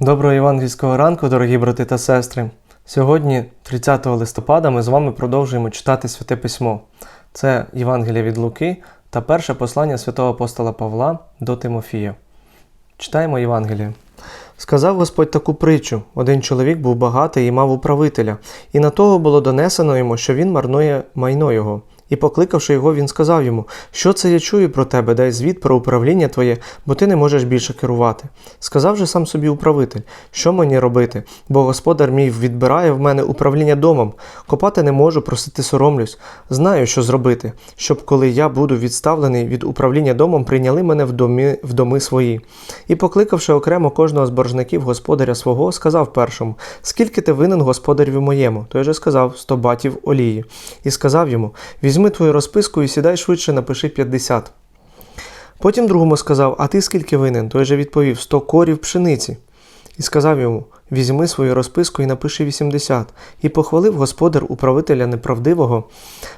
Доброго євангельського ранку, дорогі брати та сестри. Сьогодні, 30 листопада, ми з вами продовжуємо читати Святе Письмо. Це Євангелія від Луки та перше послання святого апостола Павла до Тимофія. Читаємо Євангеліє. Сказав Господь таку притчу: один чоловік був багатий і мав управителя, і на того було донесено йому, що він марнує майно його. І покликавши його, він сказав йому: Що це я чую про тебе? Дай звіт про управління твоє, бо ти не можеш більше керувати. Сказав же сам собі управитель, що мені робити? Бо господар мій відбирає в мене управління домом. Копати не можу, просити соромлюсь. Знаю, що зробити, щоб коли я буду відставлений від управління домом, прийняли мене в доми, в доми свої. І покликавши окремо кожного з боржників господаря свого, сказав першому: Скільки ти винен господареві моєму? Той же сказав сто батів олії. І сказав йому: Візьми твою розписку і сідай швидше, напиши 50. Потім другому сказав: А ти скільки винен? Той же відповів: сто корів пшениці. І сказав йому: Візьми свою розписку і напиши 80. І похвалив господар управителя неправдивого,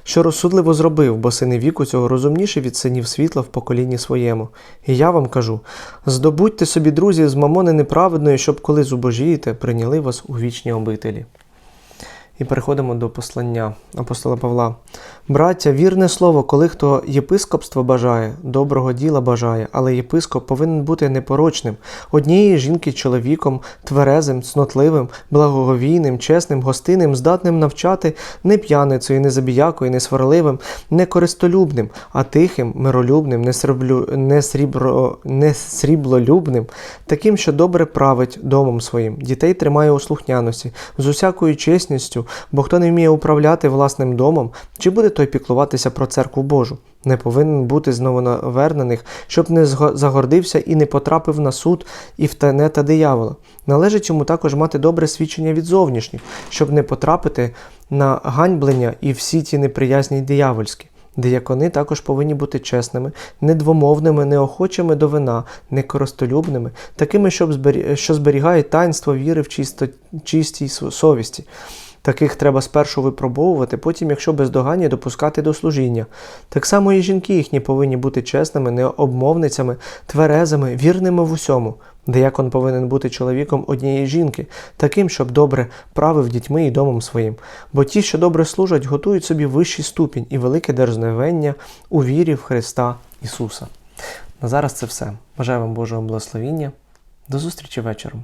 що розсудливо зробив, бо сини віку цього розумніші від синів світла в поколінні своєму. І я вам кажу: здобудьте собі друзів з мамони неправедної, щоб коли зубожієте, прийняли вас у вічні обителі. І переходимо до послання апостола Павла. Браття, вірне слово, коли хто єпископство бажає, доброго діла бажає, але єпископ повинен бути непорочним, однієї жінки чоловіком, тверезим, цнотливим, благоговійним, чесним, гостинним, здатним навчати не п'яницею, не забіякою, не сварливим, не користолюбним, а тихим, миролюбним, не, сріблю, не, таким, що добре править домом своїм, дітей тримає у слухняності, з усякою чесністю, бо хто не вміє управляти власним домом, чи буде той піклуватися про церкву Божу? Не повинен бути з новонавернених, щоб не загордився і не потрапив на суд і в тенета диявола. Належить йому також мати добре свідчення від зовнішніх, щоб не потрапити на ганьблення і всі ті неприязні диявольські. Диякони також повинні бути чесними, недвомовними, неохочими до вина, некористолюбними, такими, щоб збері... що зберігають таїнство віри в чисто... чистій совісті. Таких треба спершу випробовувати, потім, якщо бездоганні, допускати до служіння. Так само і жінки їхні повинні бути чесними, необмовницями, тверезими, вірними в усьому. Деякон повинен бути чоловіком однієї жінки, таким, щоб добре правив дітьми і домом своїм. Бо ті, що добре служать, готують собі вищий ступінь і велике дерзневення у вірі в Христа Ісуса. На зараз це все. Бажаю вам Божого благословіння. До зустрічі вечором.